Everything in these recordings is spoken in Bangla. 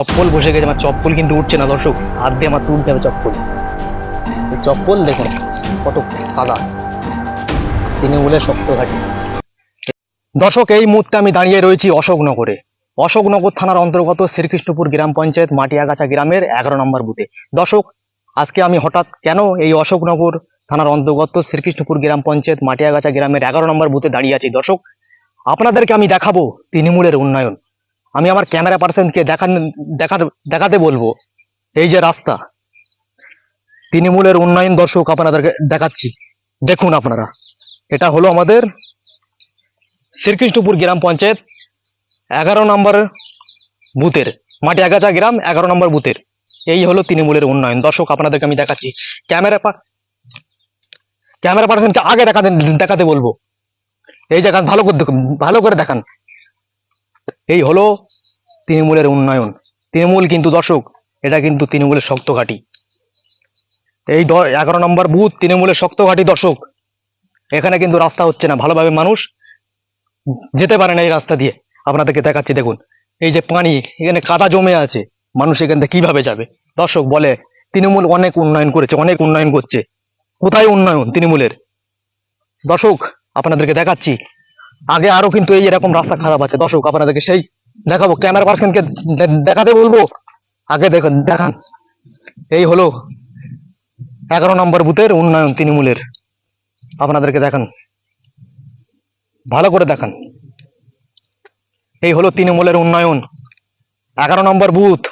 চপ্পল বসে গেছে, আমার চপ্পল কিন্তু উঠছে না, দর্শক। হাত দিয়ে আমার তুলতে হবে চপ্পল। চপ্পল দেখুন, কত কাদা। তৃণমূলের শক্ত ঘাটি দর্শক, এই মুহূর্তে আমি দাঁড়িয়ে রয়েছি অশোকনগরে। অশোকনগর থানার অন্তর্গত শ্রীকৃষ্ণপুর গ্রাম পঞ্চায়েত মাটিয়াগাছা গ্রামের এগারো নম্বর বুথে। দর্শক, আজকে আমি হঠাৎ কেন এই অশোকনগর থানার অন্তর্গত শ্রীকৃষ্ণপুর গ্রাম পঞ্চায়েত মাটিয়াগাছা গ্রামের এগারো নম্বর বুথে দাঁড়িয়ে আছি? দর্শক, আপনাদেরকে আমি দেখাবো তৃণমূলের উন্নয়ন। আমি আমার ক্যামেরা পার্সনকে দেখান দেখাতে দেখাতে বলব। এই যে রাস্তা, তৃণমূলের উন্নয়ন দর্শক আপনাদেরকে দেখাচ্ছি। দেখুন আপনারা, এটা হলো আমাদের শ্রীকৃষ্ণপুর গ্রাম পঞ্চায়েত, এগারো নম্বর বুথের, মাটি আগাছা গ্রাম, এগারো নম্বর বুথের। এই হলো তৃণমূলের উন্নয়ন। দর্শক, আপনাদেরকে আমি দেখাচ্ছি। ক্যামেরা ক্যামেরা পার্সনকে আগে দেখাতে দেখাতে বলব। এই জায়গা ভালো করে ভালো করে দেখান। এই হলো তৃণমূলের উন্নয়ন। তৃণমূল কিন্তু দর্শক, এটা কিন্তু তৃণমূলের শক্ত ঘাঁটি। এই এগারো নম্বর বুথ তৃণমূলের শক্ত ঘাঁটি দর্শক। এখানে কিন্তু রাস্তা হচ্ছে না, ভালোভাবে মানুষ যেতে পারে না এই রাস্তা দিয়ে। আপনাদেরকে দেখাচ্ছি, দেখুন। এই যে পানি, এখানে কাদা জমে আছে, মানুষ এখান থেকে কীভাবে যাবে? দর্শক বলে, তৃণমূল অনেক উন্নয়ন করেছে, অনেক উন্নয়ন করছে। কোথায় উন্নয়ন তৃণমূলের? দর্শক, আপনাদেরকে দেখাচ্ছি আগে আরও কিন্তু এই এরকম রাস্তা খারাপ আছে। দর্শক, আপনাদেরকে সেই দেখাবো। ক্যামেরা পার্সনকে দেখাতে বলব? আগে দেখুন, দেখান। এই হলো এগারো নম্বর বুথের উন্নয়ন তৃণমূলের। আপনাদেরকে দেখান। ভালো করে দেখান। এই হলো তৃণমূলের উন্নয়ন। এগারো নম্বর বুথ,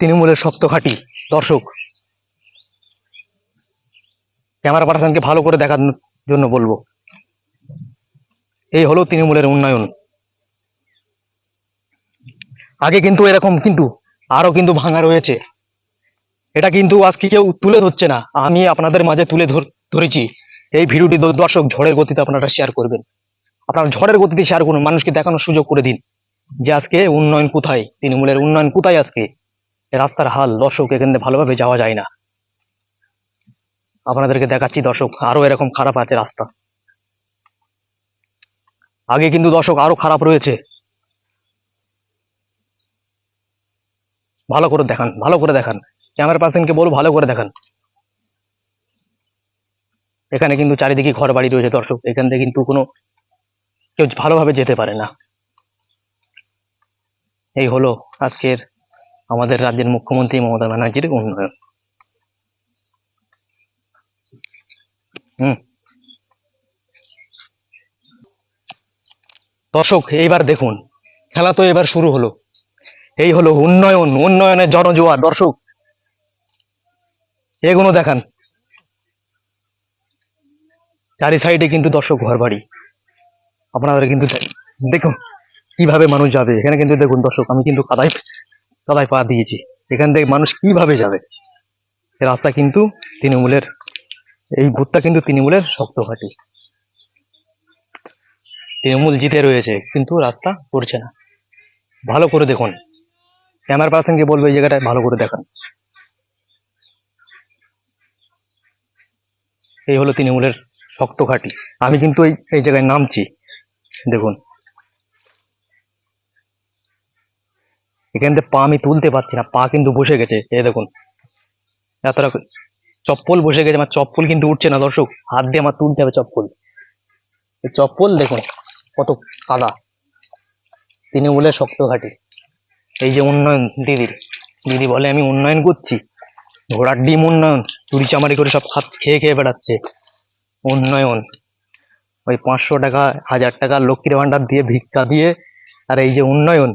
তৃণমূলের শক্ত ঘাঁটি দর্শক, ক্যামেরা পার্সনকে ভালো করে দেখার জন্য বলব। এই হলো তৃণমূলের উন্নয়ন। আগে কিন্তু এরকম কিন্তু আরও কিন্তু ভাঙা রয়েছে। এটা কিন্তু আজকে কেউ তুলে ধরছে না। আমি আপনাদের মাঝে তুলে ধরেছি। এই ভিডিওটি দর্শক ঝড়ের গতিতে আপনারা শেয়ার করবেন। আপনারা ঝড়ের গতিতে শেয়ার করুন, মানুষকে দেখানোর সুযোগ করে দিন যে আজকে উন্নয়ন কোথায়, তৃণমূলের উন্নয়ন কোথায় আজকে? রাস্তার হাল দর্শক এখানে ভালোভাবে যাওয়া যায় না। আপনাদেরকে দেখাচ্ছি দর্শক, আরও এরকম খারাপ আছে রাস্তা। আগে কিন্তু দর্শক আরও খারাপ রয়েছে। ভালো করে দেখান, ভালো করে দেখান। ক্যামেরা পার্সনকে বলব ভালো করে দেখান। এখানে কিন্তু চারিদিকে ঘর বাড়ি রয়েছে দর্শক, এখান থেকে কিন্তু কোনো কেউ ভালোভাবে যেতে পারে না। এই হলো আজকের আমাদের রাজ্যের মুখ্যমন্ত্রী মমতা ব্যানার্জির উন্নয়ন। হুম। দর্শক, এইবার দেখুন, খেলা তো এবার শুরু হলো। এই হলো উন্নয়ন, উন্নয়নের জনজোয়ার। দর্শক, এগুলো দেখান। চারি সাইডে কিন্তু দর্শক ঘর বাড়ি আপনাদের কিন্তু দেখুন কীভাবে মানুষ যাবে। এখানে কিন্তু দেখুন দর্শক, আমি কিন্তু কাদায় কাদায় পা দিয়েছি। এখান থেকে মানুষ কীভাবে যাবে? রাস্তা কিন্তু তৃণমূলের, এই ভূতটা কিন্তু তৃণমূলের শক্ত ঘাটি। তৃণমূল জিতে রয়েছে, কিন্তু রাস্তা করছে না। ভালো করে দেখুন। ক্যামেরা পার্সনকে বলব এই জায়গাটায় ভালো করে দেখান। এই হলো তৃণমূলের শক্ত ঘাটি। আমি কিন্তু এই এই জায়গায় নামছি। দেখুন। এখান থেকে পা আমি তুলতে পারছি না, পা কিন্তু বসে গেছে। এই দেখুন। এতটা চপ্পল বসে গেছে, আমার চপ্পল কিন্তু উঠছে না দর্শক। হাত দিয়ে আমার তুলতে হবে চপ্পল। চপ্পল দেখুন। কত কাদা। তিনি বলে শক্ত ঘাটি। এই যে উন্নয়ন দিদির দিদি বলে, আমি উন্নয়ন করছি। ঘোড়ার ডিম উন্নয়ন। চুরি চামারি করে সব খাত খেয়ে খেয়ে বেড়াচ্ছে। উন্নয়ন। ওই পাঁচশো টাকা, হাজার টাকা লক্ষ্মীর ভান্ডার দিয়ে ভিক্ষা দিয়ে, আর এই যে উন্নয়ন